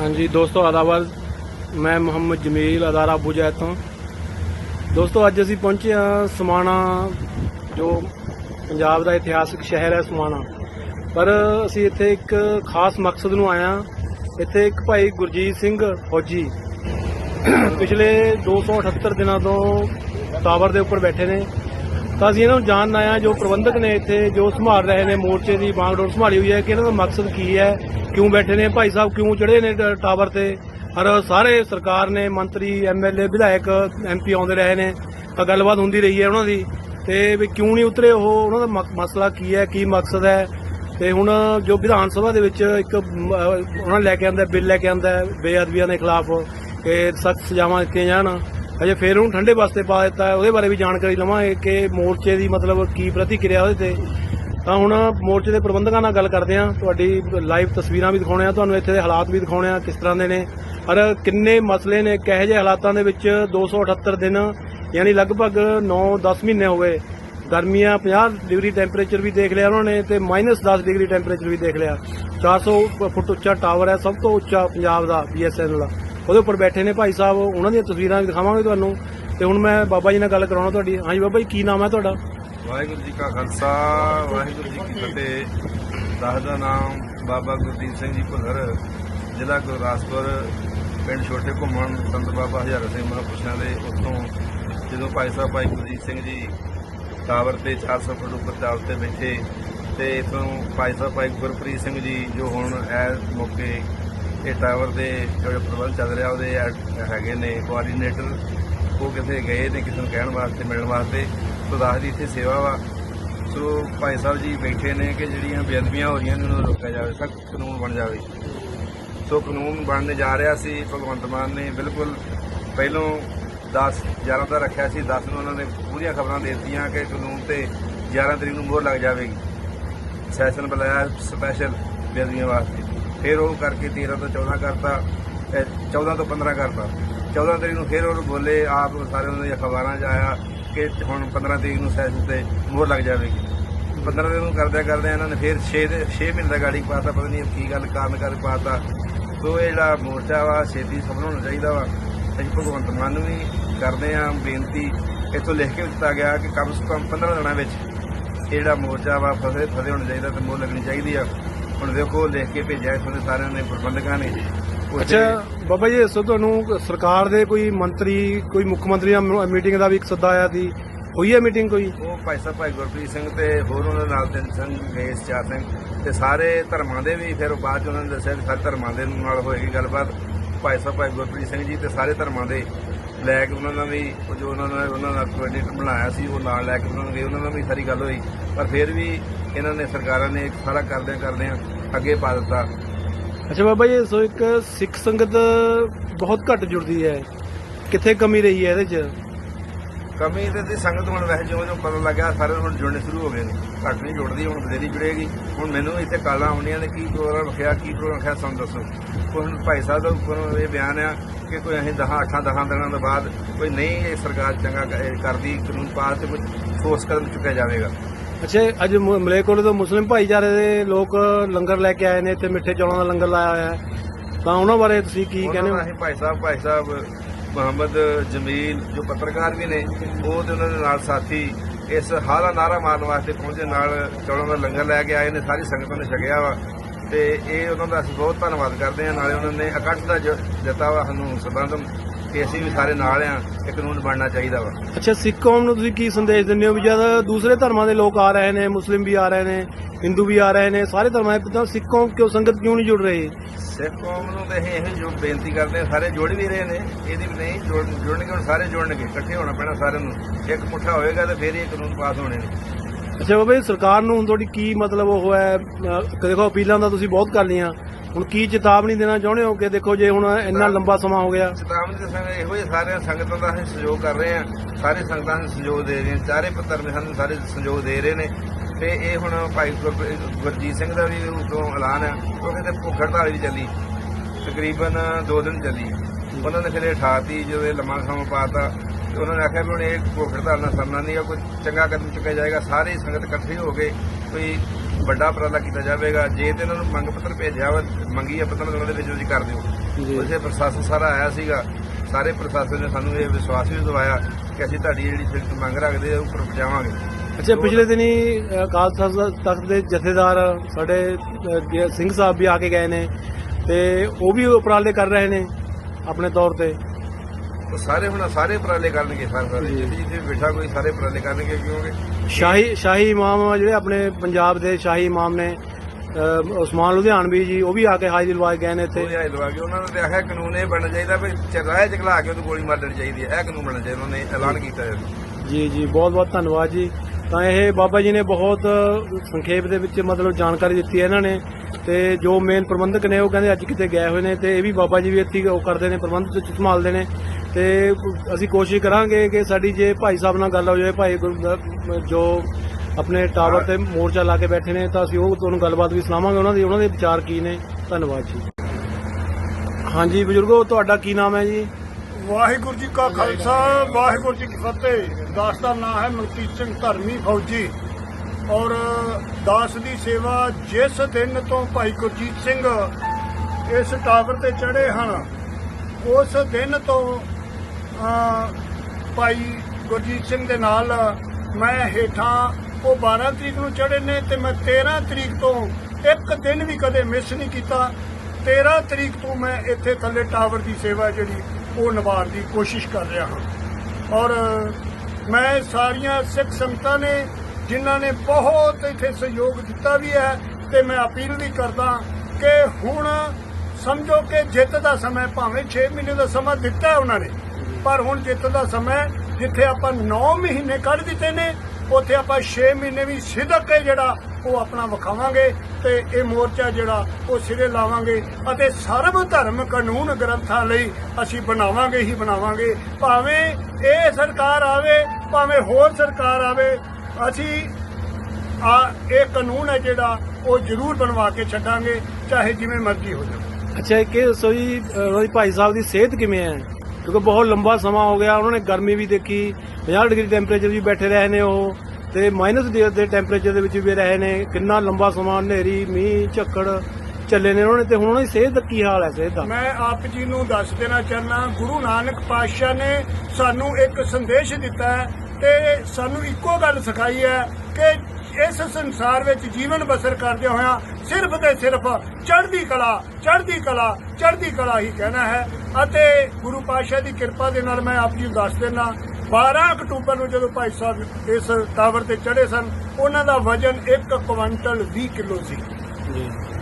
ਹਾਂਜੀ, ਦੋਸਤੋ ਆਦਾਬਾਦ ਮੈਂ ਮੁਹੰਮਦ ਜਮੀਲ, ਅਦਾਰਾ ਅਬੂ ਤੋਂ ਦੋਸਤੋ, ਅੱਜ ਅਸੀਂ ਪਹੁੰਚੇ ਹਾਂ ਸਮਾਣਾ, ਜੋ ਪੰਜਾਬ ਦਾ ਇਤਿਹਾਸਿਕ ਸ਼ਹਿਰ ਹੈ ਸਮਾਣਾ। ਪਰ ਅਸੀਂ ਇੱਥੇ ਇੱਕ ਖਾਸ ਮਕਸਦ ਨੂੰ ਆਏ ਹਾਂ ਇੱਥੇ ਇੱਕ ਭਾਈ ਗੁਰਜੀਤ ਸਿੰਘ ਫੌਜੀ ਪਿਛਲੇ 278 ਦਿਨਾਂ ਤੋਂ ਟਾਵਰ ਦੇ ਉੱਪਰ ਬੈਠੇ ਨੇ। ਤਾਂ ਅਸੀਂ ਇਹਨਾਂ ਨੂੰ ਜਾਣਨ ਆਏ ਜੋ ਪ੍ਰਬੰਧਕ ਨੇ ਇੱਥੇ ਜੋ ਸੰਭਾਲ ਰਹੇ ਨੇ ਮੋਰਚੇ ਦੀ ਬਾਗਡੋਰ ਸੰਭਾਲੀ ਹੋਈ ਹੈ ਕਿ ਇਹਨਾਂ ਦਾ ਮਕਸਦ ਕੀ ਹੈ ਕਿਉਂ ਬੈਠੇ ਨੇ ਭਾਈ ਸਾਹਿਬ ਕਿਉਂ ਚੜੇ ਨੇ ਟਾਵਰ ਤੇ? ਔਰ ਸਾਰੇ ਸਰਕਾਰ ਨੇ ਮੰਤਰੀ ਐਮਐਲਏ ਵਿਧਾਇਕ ਐਮਪੀ ਆਉਂਦੇ ਰਹੇ ਨੇ ਤਾਂ ਗੱਲਬਾਤ ਹੁੰਦੀ ਰਹੀ ਹੈ ਉਹਨਾਂ ਦੀ। ਤੇ ਵੀ ਕਿਉਂ ਨਹੀਂ ਉਤਰੇ ਉਹ ਉਹਨਾਂ ਦਾ ਮਕ- ਮਸਲਾ ਕੀ ਹੈ ਕੀ ਮਕਸਦ ਹੈ? ਤੇ ਹੁਣ ਜੋ ਵਿਧਾਨ ਸਭਾ ਦੇ ਵਿੱਚ ਇੱਕ ਮ, ਅਹ, ਉਹਨਾਂ ਲੈ ਕੇ ਆਂਦਾ ਬਿੱਲ ਲੈ ਕੇ ਆਂਦਾ ਬੇਅਦਬੀਆਂ ਦੇ ਖਿਲਾਫ ਕਿ ਸਖਤ ਸਜ਼ਾਵਾਂ ਦਿੱਤੀਆਂ ਜਾਣ। ਅਜੇ ਫੇਰ ਉਹਨੂੰ ਠੰਡੇ ਵਾਸਤੇ ਪਾ ਦਿੱਤਾ ਉਹਦੇ ਬਾਰੇ ਵੀ ਜਾਣਕਾਰੀ ਲਵਾਂਗੇ ਕਿ ਮੋਰਚੇ ਦੀ ਮਤਲਬ ਕੀ ਪ੍ਰਤੀਕਿਰਿਆ ਉਹਦੇ ਤੇ। ਤਾਂ ਹੁਣ ਮੋਰਚੇ ਦੇ ਪ੍ਰਬੰਧਕਾਂ ਨਾਲ ਗੱਲ ਕਰਦੇ ਹਾਂ। ਤੁਹਾਡੀ ਲਾਈਵ ਤਸਵੀਰਾਂ ਵੀ ਦਿਖਾਉਣੇ ਆ। ਤੁਹਾਨੂੰ ਇੱਥੇ ਦੇ ਹਾਲਾਤ ਵੀ ਦਿਖਾਉਣੇ ਆ, ਕਿਸ ਤਰ੍ਹਾਂ ਦੇ ਨੇ। ਔਰ ਕਿੰਨੇ ਮਸਲੇ ਨੇ, ਕਿਹੋ ਜਿਹੇ ਹਾਲਾਤਾਂ ਦੇ ਵਿੱਚ 278 ਦਿਨ, ਯਾਨੀ ਲਗਭਗ 9-10 ਮਹੀਨੇ ਹੋ ਗਏ। ਗਰਮੀਆਂ 50 ਡਿਗਰੀ ਟੈਂਪਰੇਚਰ ਵੀ ਦੇਖ ਲਿਆ ਉਹਨਾਂ ਨੇ ਤੇ -10 ਡਿਗਰੀ ਟੈਂਪਰੇਚਰ ਵੀ ਦੇਖ ਲਿਆ। 400 ਫੁੱਟ ਉੱਚਾ ਟਾਵਰ ਹੈ, ਸਭ ਤੋਂ ਉੱਚਾ ਪੰਜਾਬ ਦਾ ਬੀਐਸਐਨਐਲ ਦਾ ਉਹਦੇ ਉੱਪਰ ਬੈਠੇ ਨੇ ਭਾਈ ਸਾਹਿਬ, ਉਹਨਾਂ ਦੀਆਂ ਤਸਵੀਰਾਂ ਵੀ ਦਿਖਾਵਾਂਗੇ ਤੁਹਾਨੂੰ। ਤੇ ਹੁਣ ਮੈਂ ਬਾਬਾ ਜੀ ਨਾਲ ਗੱਲ ਕਰਾਉਣਾ ਤੁਹਾਡੀ। ਹਾਂਜੀ ਬਾਬਾ ਜੀ, ਕੀ ਨਾਮ ਹੈ ਤੁਹਾਡਾ? ਵਾਹਿਗੁਰੂ ਜੀ ਕਾ ਖਾਲਸਾ, ਵਾਹਿਗੁਰੂ ਜੀ ਕੀ ਫਤਿਹ। ਦਾਸ ਦਾ ਨਾਮ ਬਾਬਾ ਗੁਰਦੀਪ ਸਿੰਘ ਜੀ ਭੁੱਲਰ, ਜ਼ਿਲ੍ਹਾ ਗੁਰਦਾਸਪੁਰ, ਪਿੰਡ ਛੋਟੇ ਘੁੰਮਣ, ਸੰਤ ਬਾਬਾ ਹਜ਼ਾਰਾ ਸਿੰਘ ਮਹਾਂਪੁਰਸ਼ਾਂ ਦੇ ਉੱਤੋਂ ਜਦੋਂ ਭਾਈ ਸਾਹਿਬ, ਭਾਈ ਗੁਰਦੀਪ ਸਿੰਘ ਜੀ ਟਾਵਰ ਤੇ 400 ਫੁੱਟ ਉੱਪਰ ਟਾਵਰ ਤੇ ਬੈਠੇ, ਤੇ ਇਥੋਂ ਭਾਈ ਸਾਹਿਬ, ਭਾਈ ਗੁਰਪ੍ਰੀਤ ਸਿੰਘ ਜੀ ਜੋ ਹੁਣ ਇਸ ਮੌਕੇ ਇਹ ਟਾਵਰ ਦੇ ਜਿਹੜੇ ਪ੍ਰਬੰਧ ਚੱਲ ਰਿਹਾ, ਉਹਦੇ ਐਡ- ਹੈਗੇ ਨੇ ਕੋਆਰਡੀਨੇਟਰ ਉਹ ਕਿਤੇ ਗਏ ਨੇ ਕਿਸੇ ਨੂੰ ਕਹਿਣ ਵਾਸਤੇ, ਮਿਲਣ ਵਾਸਤੇ। ਸੋ ਦਾਸ ਦੀ ਇੱਥੇ ਸੇਵਾ ਵਾ। ਸੋ ਭਾਈ ਸਾਹਿਬ ਜੀ ਬੈਠੇ ਨੇ ਕਿ ਜਿਹੜੀਆਂ ਬੇਅਦਬੀਆਂ ਹੋ ਰਹੀਆਂ ਨੇ, ਉਹਨਾਂ ਨੂੰ ਰੋਕਿਆ ਜਾਵੇ, ਸਖਤ ਕਾਨੂੰਨ ਬਣ ਜਾਵੇ। ਸੋ ਕਾਨੂੰਨ ਬਣਨ ਜਾ ਰਿਹਾ ਸੀ, ਭਗਵੰਤ ਮਾਨ ਨੇ ਬਿਲਕੁਲ ਪਹਿਲੋਂ 10 11 ਦਾ ਰੱਖਿਆ ਸੀ 10 ਨੂੰ ਉਹਨਾਂ ਨੇ ਪੂਰੀਆਂ ਖਬਰਾਂ ਦੇ ਦਿੱਤੀਆਂ ਕਿ ਕਾਨੂੰਨ ਤੇ 11 ਤਰੀਕ ਨੂੰ ਮੋਹਰ ਲੱਗ ਜਾਵੇਗੀ। ਸੈਸ਼ਨ ਬੁਲਾਇਆ ਸਪੈਸ਼ਲ ਬੇਅਦਬੀਆਂ ਵਾਸਤੇ। ਫਿਰ ਉਹ ਕਰਕੇ 13 ਤੋਂ 14 ਕਰਤਾ ਤੇ 14 ਤੋਂ 15 ਕਰਤਾ। 14 ਤਰੀਕ ਨੂੰ ਫਿਰ ਉਹ ਬੋਲੇ, ਆਪ ਸਾਰੇ ਉਹਨਾਂ ਦੀਆਂ ਅਖਬਾਰਾਂ 'ਚ ਆਇਆ ਕਿ ਹੁਣ 15 ਤਰੀਕ ਨੂੰ ਸੈਸ਼ਨ ਤੇ ਮੋਹਰ ਲੱਗ ਜਾਵੇਗੀ। 15 ਤਰੀਕ ਨੂੰ ਕਰਦਿਆਂ ਕਰਦਿਆਂ ਇਹਨਾਂ ਨੇ ਫਿਰ 6 ਦੇ 6 ਮਹੀਨੇ ਦਾ ਗਾੜੀ ਪਾਤਾ, ਪਤਾ ਨਹੀਂ ਕੀ ਗੱਲ ਕਾਰਨ ਕਰ ਪਾਤਾ। ਸੋ ਇਹ ਜਿਹੜਾ ਮੋਰਚਾ ਵਾ, ਛੇਤੀ ਸਫਲ ਹੋਣਾ ਚਾਹੀਦਾ ਵਾ। ਅਸੀਂ ਭਗਵੰਤ ਮਾਨ ਨੂੰ ਵੀ ਕਰਦੇ ਆ ਬੇਨਤੀ, ਇੱਥੋਂ ਲਿਖ ਕੇ ਦਿੱਤਾ ਗਿਆ ਕਿ ਕਮ ਸੇ ਕਮ 15 ਦਿਨਾਂ ਵਿੱਚ ਇਹ ਜਿਹੜਾ ਮੋਰਚਾ ਵਾ, ਫਸੇ ਫਸੇ ਹੋਣਾ ਚਾਹੀਦਾ ਤੇ ਮੋਹਰ ਲੱਗਣੀ ਚਾਹੀਦੀ ਆ। ਹੁਣ ਦੇਖੋ ਲਿਖ ਕੇ ਭੇਜਿਆ ਇੱਥੋਂ ਦੇ ਸਾਰਿਆਂ ਨੇ ਪ੍ਰਬੰਧਕਾਂ ਨੇ। ਅੱਛਾ ਬਾਬਾ ਜੀ ਦੱਸੋ ਤੁਹਾਨੂੰ ਸਰਕਾਰ ਦੇ ਕੋਈ ਮੰਤਰੀ ਕੋਈ ਮੁੱਖ ਮੰਤਰੀ ਨਾਲ ਮੀਟਿੰਗ ਦਾ ਵੀ ਇੱਕ ਸੱਦਾ ਆਇਆ ਸੀ? ਹੋਈ ਹੈ ਮੀਟਿੰਗ ਕੋਈ? ਉਹ ਭਾਈ ਸਾਹਿਬ ਭਾਈ ਗੁਰਪ੍ਰੀਤ ਸਿੰਘ ਤੇ ਹੋਰ ਉਹਨਾਂ ਦੇ ਨਾਲ ਤਿੰਨ ਸਿੰਘ ਗਏ ਚਾਰ ਸਿੰਘ ਤੇ ਸਾਰੇ ਧਰਮਾਂ ਦੇ ਵੀ ਫਿਰ ਬਾਅਦ ਚ ਉਹਨਾਂ ਨੇ ਦੱਸਿਆ ਕਿ ਸਾਰੇ ਧਰਮਾਂ ਦੇ ਨਾਲ ਹੋਏਗੀ ਗੱਲਬਾਤ। ਭਾਈ ਸਾਹਿਬ ਭਾਈ ਗੁਰਪ੍ਰੀਤ ਸਿੰਘ ਜੀ ਤੇ ਸਾਰੇ ਧਰਮਾਂ ਦੇ ਲੈ ਕੇ ਉਹਨਾਂ ਨਾਲ ਵੀ ਜੋ ਉਹਨਾਂ ਨੇ ਉਹਨਾਂ ਦਾ ਕੋਆਰਡੀਨੇਟਰ ਬਣਾਇਆ ਸੀ, ਉਹ ਨਾਲ ਲੈ ਕੇ ਉਹਨਾਂ ਨੂੰ ਗਏ ਉਹਨਾਂ ਨਾਲ ਵੀ ਸਾਰੀ ਗੱਲ ਹੋਈ। ਪਰ ਫਿਰ ਵੀ ਇਹਨਾਂ ਨੇ ਸਰਕਾਰਾਂ ਨੇ ਸਾਰਾ ਕਰਦਿਆਂ ਕਰਦਿਆਂ ਅੱਗੇ ਪਾ ਦਿੱਤਾ। ਅੱਛਾ ਬਾਬਾ ਜੀ, ਸੋ ਇੱਕ ਸਿੱਖ ਸੰਗਤ ਬਹੁਤ ਘੱਟ ਜੁੜਦੀ ਹੈ। ਕਿੱਥੇ ਕਮੀ ਰਹੀ ਹੈ ਇਹਦੇ 'ਚ? ਕਮੀ ਤੇ ਦੀ ਸੰਗਤ ਹੁਣ ਵੈਸੇ ਜਿਉਂ ਜਿਉਂ ਪਤਾ ਲੱਗਿਆ ਸਾਰੇ ਹੁਣ ਜੁੜਨੇ ਸ਼ੁਰੂ ਹੋ ਗਏ ਨੇ। ਘੱਟ ਨਹੀਂ ਜੁੜਦੀ ਹੁਣ ਬਥੇਰੀ ਜੁੜੇਗੀ। ਹੁਣ ਮੈਨੂੰ ਇੱਥੇ ਕਾਲਾਂ ਆਉਂਦੀਆਂ ਨੇ ਕੀ ਪ੍ਰੋਗਰਾਮ ਰੱਖਿਆ ਕੀ ਪ੍ਰੋਗਰਾਮ ਰੱਖਿਆ ਸਾਨੂੰ ਦੱਸੋ। ਕੋਈ ਹੁਣ ਭਾਈ ਸਾਹਿਬ ਦਾ ਉੱਪਰ ਇਹ ਬਿਆਨ ਆ ਕਿ ਕੋਈ ਅਸੀਂ 10 8 10 ਦਿਨਾਂ ਤੋਂ ਬਾਅਦ ਕੋਈ ਨਹੀਂ ਇਹ ਸਰਕਾਰ ਚੰਗਾ ਕਰਦੀ ਕਾਨੂੰਨ ਪਾਸ ਤੇ ਕੋਈ ਠੋਸ ਕਦਮ ਚੁੱਕਿਆ ਜਾਵੇਗਾ। ਅੱਛਾ ਅੱਜ ਮ- ਮਲੇਰਕੋਟਲੇ ਤੋਂ ਮੁਸਲਿਮ ਭਾਈਚਾਰੇ ਦੇ ਲੋਕ ਲੰਗਰ ਲੈ ਕੇ ਆਏ ਨੇ ਇੱਥੇ ਮਿੱਠੇ ਚੌਲਾਂ ਦਾ ਲੰਗਰ ਲਾਇਆ ਹੋਇਆ ਹੈ। ਤਾਂ ਉਹਨਾਂ ਬਾਰੇ ਤੁਸੀਂ ਕੀ ਕਹਿੰਦੇ ਹੋ? ਦਾ ਅਸੀਂ ਭਾਈ ਸਾਹਿਬ ਭਾਈ ਸਾਹਿਬ ਮੁਹੰਮਦ ਜਮੀਲ, ਜੋ ਪੱਤਰਕਾਰ ਵੀ ਨੇ, ਉਹ ਤੇ ਉਹਨਾਂ ਦੇ ਨਾਲ ਸਾਥੀ ਇਸ ਹਾਲਾ ਨਾਰਾ ਮਾਰਨ ਵਾਸਤੇ ਪਹੁੰਚੇ, ਨਾਲ ਚੌਲਾਂ ਦਾ ਲੰਗਰ ਲੈ ਕੇ ਆਏ ਨੇ, ਸਾਰੀ ਸੰਗਤਾਂ ਨੇ ਛਕਿਆ ਵਾ। ਤੇ ਇਹ ਉਹਨਾਂ ਦਾ ਅਸੀਂ ਬਹੁਤ ਧੰਨਵਾਦ ਕਰਦੇ ਹਾਂ, ਨਾਲੇ ਉਹਨਾਂ ਨੇ ਇਕੱਠ ਦਾ ਦਿੱਤਾ ਵਾ ਸਾਨੂੰ ਸਬੰਧ ਕਿ ਅਸੀਂ ਵੀ ਸਾਰੇ ਨਾਲ ਆ ਇਹ ਕਾਨੂੰਨ ਬਣਨਾ ਚਾਹੀਦਾ ਵਾ। ਅੱਛਾ ਸਿੱਖ ਕੌਮ ਨੂੰ ਤੁਸੀਂ ਕੀ ਸੰਦੇਸ਼ ਦਿੰਦੇ ਹੋ ਵੀ ਜਦ ਦੂਸਰੇ ਧਰਮਾਂ ਦੇ ਲੋਕ ਆ ਰਹੇ ਨੇ ਮੁਸਲਿਮ ਵੀ ਆ ਰਹੇ ਨੇ ਹਿੰਦੂ ਵੀ ਆ ਰਹੇ ਨੇ ਸਾਰੇ ਧਰਮਾਂ ਦੇ ਤਾਂ ਸਿੱਖ ਕੌਮ ਕਿਉਂ ਸੰਗਤ ਕਿਉਂ ਨਹੀਂ ਜੁੜ ਰਹੀ? ਸਿੱਖ ਕੌਮ ਨੂੰ ਤੇ ਇਹ ਜੋ ਬੇਨਤੀ ਕਰਦੇ ਸਾਰੇ ਜੁੜ ਵੀ ਰਹੇ ਨੇ ਇਹਦੀ ਵੀ ਨਹੀਂ ਜੁੜ ਜੁੜਨਗੇ ਹੁਣ ਸਾਰੇ ਜੁੜਨਗੇ ਇਕੱਠੇ ਹੋਣਾ ਪੈਣਾ ਸਾਰਿਆਂ ਨੂੰ। ਇੱਕ ਮੁੱਠਾ ਹੋਏਗਾ ਤੇ ਫਿਰ ਹੀ ਇਹ ਕਾਨੂੰਨ ਪਾਸ ਹੋਣੇ ਨੇ। ਅੱਛਾ ਬਾਬਾ ਜੀ ਸਰਕਾਰ ਨੂੰ ਹੁਣ ਤੁਹਾਡੀ ਕੀ ਮਤਲਬ ਉਹ ਹੈ? ਅਹ ਦੇਖੋ ਅਪੀਲਾਂ ਤਾਂ ਤੁਸੀਂ ਬਹੁਤ ਕਰ ਲਈਆਂ। ਹੁਣ ਕੀ ਚੇਤਾਵਨੀ ਦੇਣਾ ਚਾਹੁੰਦੇ ਹੋ ਕਿ ਦੇਖੋ ਜੇ ਹੁਣ ਇੰਨਾ ਲੰਬਾ ਸਮਾਂ ਹੋ ਗਿਆ? ਚੇਤਾਵਨੀ ਦੇ ਸੰਗ ਇਹੋ ਹੀ ਸਾਰੀਆਂ ਸੰਗਤਾਂ ਦਾ ਅਸੀਂ ਸਹਿਯੋਗ ਕਰ ਰਹੇ ਹਾਂ। ਸਾਰੇ ਸੰਗਤਾਂ ਨੂੰ ਸਹਿਯੋਗ ਦੇ ਰਹੇ ਹਾਂ। ਚਾਰੇ ਧਰਮ ਸਾਨੂੰ ਸਾਰੇ ਸਹਿਯੋਗ ਦੇ ਰਹੇ ਨੇ। ਤੇ ਇਹ ਹੁਣ ਭਾਈ ਗੁਰ- ਗੁਰਜੀਤ ਸਿੰਘ ਦਾ ਵੀ ਉਦੋਂ ਐਲਾਨ ਹੈ ਉਹ ਕਹਿੰਦੇ ਭੁੱਖ ਹੜਤਾਲ ਵੀ ਚੱਲੀ। ਤਕਰੀਬਨ 2 ਦਿਨ ਚੱਲੀ। ਉਹਨਾਂ ਨੇ ਫਿਰ ਠਾਤੀ ਜਦੋਂ ਲੰਮਾ ਸਮਾਂ ਪਾਤਾ। ਉਹਨਾਂ ਨੇ ਆਖਿਆ ਵੀ ਹੁਣ ਇਹ ਭੁੱਖ ਹੜਤਾਲ ਨਾਲ ਸਰਨਾ ਨਹੀਂ ਆ ਕੋਈ ਚੰਗਾ ਕਦਮ ਚੁੱਕਿਆ ਜਾਏਗਾ। ਸਾਰੀ ਸੰਗਤ ਇਕੱਠੀ ਹੋ ਕੇ ਕੋਈ ਵੱਡਾ ਉਪਰਾਲਾ ਕੀਤਾ ਜਾਵੇਗਾ। ਜੇ ਤੇ ਇਹਨਾਂ ਨੂੰ ਮੰਗ ਪੱਤਰ ਭੇਜਿਆ ਵਾ ਮੰਗੀ ਆ ਪੱਤਰ ਉਹਨਾਂ ਦੇ ਵਿੱਚ ਤੁਸੀਂ ਕਰ ਦਿਓ। ਉਸੇ ਪ੍ਰਸ਼ਾਸਨ ਸਾਰਾ ਆਇਆ ਸੀਗਾ। ਸਾਰੇ ਪ੍ਰਸ਼ਾਸਨ ਨੇ ਸਾਨੂੰ ਇਹ ਵਿਸ਼ਵਾਸ ਵੀ ਦਿਵਾਇਆ ਕਿ ਅਸੀਂ ਤੁਹਾਡੀ ਜਿਹੜੀ ਸਖਤ ਮੰਗ ਰੱਖਦੇ ਆ ਉੱਪਰ ਪਹੁੰਚਾਵਾਂਗੇ। ਅੱਛਾ ਪਿਛਲੇ ਦਿਨੀ ਅਕਾਲ ਤਖਤ ਦੇ ਜਥੇਦਾਰ ਸਾਡੇ ਸਿੰਘ ਸਾਹਿਬ ਵੀ ਆ ਕੇ ਗਏ ਨੇ ਤੇ ਉਹ ਵੀ ਉਪਰਾਲੇ ਕਰ ਰਹੇ ਨੇ ਆਪਣੇ ਤੌਰ ਤੇ। ਸਾਰੇ ਹੁਣ ਸਾਰੇ ਉਪਰਾਲੇ ਕਰਨਗੇ ਸਾਰੇ। ਜਿੱਥੇ ਜਿੱਥੇ ਬੈਠਾ ਕੋਈ ਸਾਰੇ ਉਪਰਾਲੇ ਕਰਨਗੇ ਕਿਉਂਕਿ ਸ਼ਾਹੀ ਸ਼ਾਹੀ ਇਮਾਮ ਜਿਹੜੇ ਆਪਣੇ ਪੰਜਾਬ ਦੇ ਸ਼ਾਹੀ ਇਮਾਮ ਨੇ ਉਸਮਾਨ ਲੁਧਿਆਣਵੀ ਜੀ ਉਹ ਵੀ ਆ ਕੇ ਹਾਜ਼ਰੀ ਲਵਾ ਗਏ ਨੇ ਇੱਥੇ। ਲਿਆਏ ਲਵਾ ਕੇ ਉਹਨਾਂ ਨੇ ਤੇ ਆਖਿਆ ਕਾਨੂੰਨ ਇਹ ਬਣਨਾ ਚਾਹੀਦਾ ਵੀ ਚਰਾਏ ਚਕਲਾ ਕੇ ਉਹਨੂੰ ਗੋਲੀ ਮਾਰ ਦੇਣੀ ਚਾਹੀਦੀ ਹੈ। ਇਹ ਕਾਨੂੰਨ ਬਣਨਾ ਚਾਹੀਦਾ ਉਹਨਾਂ ਨੇ ਐਲਾਨ ਕੀਤਾ ਹੈ। ਜੀ ਜੀ ਬਹੁਤ ਬਹੁਤ ਧੰਨਵਾਦ ਜੀ। ਤਾਂ ਇਹ ਬਾਬਾ ਜੀ ਨੇ ਬਹੁਤ ਸੰਖੇਪ ਦੇ ਵਿੱਚ ਮਤਲਬ ਜਾਣਕਾਰੀ ਦਿੱਤੀ ਹੈ ਇਹਨਾਂ ਨੇ। ਤੇ ਜੋ ਮੇਨ ਪ੍ਰਬੰਧਕ ਨੇ ਉਹ ਕਹਿੰਦੇ ਅੱਜ ਕਿਤੇ ਗਏ ਹੋਏ ਨੇ ਤੇ ਇਹ ਵੀ ਬਾਬਾ ਜੀ ਵੀ ਇੱਥੇ ਉਹ ਕਰਦੇ ਨੇ ਪ੍ਰਬੰਧ ਸੰਭਾਲਦੇ ਨੇ ਤੇ ਅਸੀਂ ਕੋਸ਼ਿਸ਼ ਕਰਾਂਗੇ ਕਿ ਸਾਡੀ ਜੇ ਭਾਈ ਸਾਹਿਬ ਨਾਲ ਗੱਲ ਹੋ ਜਾਵੇ, ਭਾਈ ਜੋ ਆਪਣੇ ਟਾਵਰ ਤੇ ਮੋਰਚਾ ਲਾ ਕੇ ਬੈਠੇ ਨੇ, ਤਾਂ ਅਸੀਂ ਉਹ ਤੁਹਾਨੂੰ ਗੱਲਬਾਤ ਵੀ ਸੁਣਾਵਾਂਗੇ, ਉਹਨਾਂ ਦੀ, ਉਹਨਾਂ ਦੇ ਵਿਚਾਰ ਕੀ ਨੇ। ਧੰਨਵਾਦ ਜੀ। ਹਾਂਜੀ ਬਜ਼ੁਰਗੋ, ਤੁਹਾਡਾ ਕੀ ਨਾਮ ਹੈ ਜੀ? ਵਾਹਿਗੁਰੂ ਜੀ ਕਾ ਖਾਲਸਾ, ਵਾਹਿਗੁਰੂ ਜੀ ਕੀ ਫਤਿਹ। ਦਾਸ ਦਾ ਨਾਮ ਹੈ ਮਲਕੀਤ ਸਿੰਘ ਧਰਮੀ ਫੌਜੀ। ਔਰ ਦਾਸ ਦੀ ਸੇਵਾ ਜਿਸ ਦਿਨ ਤੋਂ ਭਾਈ ਗੁਰਜੀਤ ਸਿੰਘ ਇਸ ਟਾਵਰ ਤੇ ਚੜੇ ਹਨ, ਉਸ ਦਿਨ ਤੋਂ ਭਾਈ ਗੁਰਜੀਤ ਸਿੰਘ ਦੇ ਨਾਲ ਮੈਂ ਹੇਠਾਂ ਉਹ 12 ਤਰੀਕ ਨੂੰ ਚੜੇ ਨੇ ਤੇ ਮੈਂ 13 ਤਰੀਕ ਤੋਂ ਇੱਕ ਦਿਨ ਵੀ ਕਦੇ ਮਿਸ ਨਹੀਂ ਕੀਤਾ। 13 ਤਰੀਕ ਤੋਂ ਮੈਂ ਇੱਥੇ ਥੱਲੇ ਟਾਵਰ ਦੀ ਸੇਵਾ ਜਿਹੜੀ, ਉਹ ਨਿਭਾਉਣ ਦੀ ਕੋਸ਼ਿਸ਼ ਕਰ ਰਿਹਾ ਹਾਂ। ਔਰ ਮੈਂ ਸਾਰੀਆਂ ਸਿੱਖ ਸੰਗਤਾਂ ਨੇ ਜਿਨ੍ਹਾਂ ਨੇ ਬਹੁਤ ਇੱਥੇ ਸਹਿਯੋਗ ਦਿੱਤਾ ਵੀ ਹੈ, ਤੇ ਮੈਂ ਅਪੀਲ ਵੀ ਕਰਦਾ ਕਿ ਹੁਣ ਸਮਝੋ ਕਿ ਜਿੱਤ ਦਾ ਸਮਾਂ ਭਾਵੇਂ 6 ਮਹੀਨੇ ਦਾ ਸਮਾਂ ਦਿੱਤਾ ਹੈ ਉਹਨਾਂ ਨੇ, ਪਰ ਹੁਣ ਜਿੱਤ ਦਾ ਸਮਾਂ ਜਿੱਥੇ ਆਪਾਂ 9 ਮਹੀਨੇ ਕੱਢ ਦਿੱਤੇ ਨੇ, ਉੱਥੇ ਆਪਾਂ 6 ਮਹੀਨੇ ਵੀ ਸਿੱਧਕ ਕੇ ਜਿਹੜਾ ਉਹ ਆਪਣਾ ਵਿਖਾਵਾਂਗੇ, ਤੇ ਇਹ ਮੋਰਚਾ ਜਿਹੜਾ ਉਹ ਸਿਰੇ ਲਾਵਾਂਗੇ, ਅਤੇ ਸਰਬ ਧਰਮ ਕਾਨੂੰਨ ਗ੍ਰੰਥਾਂ ਲਈ ਅਸੀਂ ਬਣਾਵਾਂਗੇ ਹੀ ਬਣਾਵਾਂਗੇ, ਭਾਵੇਂ ਇਹ ਸਰਕਾਰ ਆਵੇ, ਭਾਵੇਂ ਹੋਰ ਸਰਕਾਰ ਆਵੇ ਅਸੀਂ ਆ ਇਹ ਕਾਨੂੰਨ ਹੈ ਜਿਹੜਾ ਉਹ ਜ਼ਰੂਰ ਬਣਵਾ ਕੇ ਛੱਡਾਂਗੇ ਚਾਹੇ ਜਿਵੇਂ ਮਰਜ਼ੀ ਹੋ ਜਾਵੇ। ਅੱਛਾ ਇੱਕ ਇਹ ਦੱਸੋ ਜੀ ਅਹ ਉਹਦੀ ਭਾਈ ਸਾਹਿਬ ਦੀ ਸਿਹਤ ਕਿਵੇਂ ਹੈ? ਕਿਉਂਕਿ ਬਹੁਤ ਲੰਬਾ ਸਮਾਂ ਹੋ ਗਿਆ ਉਹਨਾਂ ਨੇ ਗਰਮੀ ਵੀ ਦੇਖੀ 50 ਡਿਗਰੀ ਟੈਂਪਰੇਚਰ ਵੀ ਬੈਠੇ ਰਹੇ ਨੇ ਉਹ ਤੇ ਮਾਈਨਸ ਦੇ ਟੈਂਪਰੇਚਰ ਦੇ ਵਿੱਚ ਵੀ ਰਹੇ ਨੇ ਕਿੰਨਾ ਲੰਬਾ ਸਮਾਂ ਹਨੇਰੀ ਮੀਂਹ ਝੱਖੜ ਚੱਲੇ ਨੇ ਉਹਨਾਂ ਨੇ ਤੇ ਹੁਣ ਉਹਨਾਂ ਦੀ ਸਿਹਤ ਦਾ ਕੀ ਹਾਲ ਹੈ ਸਿਹਤ ਦਾ? ਮੈਂ ਆਪ ਜੀ ਨੂੰ ਦੱਸ ਦੇਣਾ ਚਾਹਨਾ ਗੁਰੂ ਨਾਨਕ ਪਾਤਸ਼ਾਹ ਨੇ ਸਾਨੂੰ ਇੱਕ ਸੰਦੇਸ਼ ਦਿੱਤਾ ਹੈ ਤੇ ਸਾਨੂੰ ਇੱਕੋ ਗੱਲ ਸਿਖਾਈ ਹੈ ਕਿ ਇਸ ਸੰਸਾਰ ਵਿੱਚ ਜੀਵਨ ਬਸਰ ਕਰਦੇ ਹੋਇਆਂ ਸਿਰਫ ਤੇ ਸਿਰਫ ਚੜ੍ਹਦੀ ਕਲਾ ਚੜ੍ਹਦੀ ਕਲਾ ਚੜ੍ਹਦੀ ਕਲਾ ਹੀ ਕਹਿਣਾ ਹੈ। ਅਤੇ ਗੁਰੂ ਪਾਤਸ਼ਾਹ ਦੀ ਕਿਰਪਾ ਦੇ ਨਾਲ ਮੈਂ ਆਪ ਜੀ ਨੂੰ ਦੱਸ ਦੇਣਾ 12 ਅਕਤੂਬਰ ਨੂੰ ਜਦੋਂ ਭਾਈ ਸਾਹਿਬ ਇਸ ਟਾਵਰ ਤੇ ਚੜ੍ਹੇ ਸਨ ਉਹਨਾਂ ਦਾ ਵਜ਼ਨ 1 ਕੁਇੰਟਲ 20 ਕਿਲੋ ਸੀ।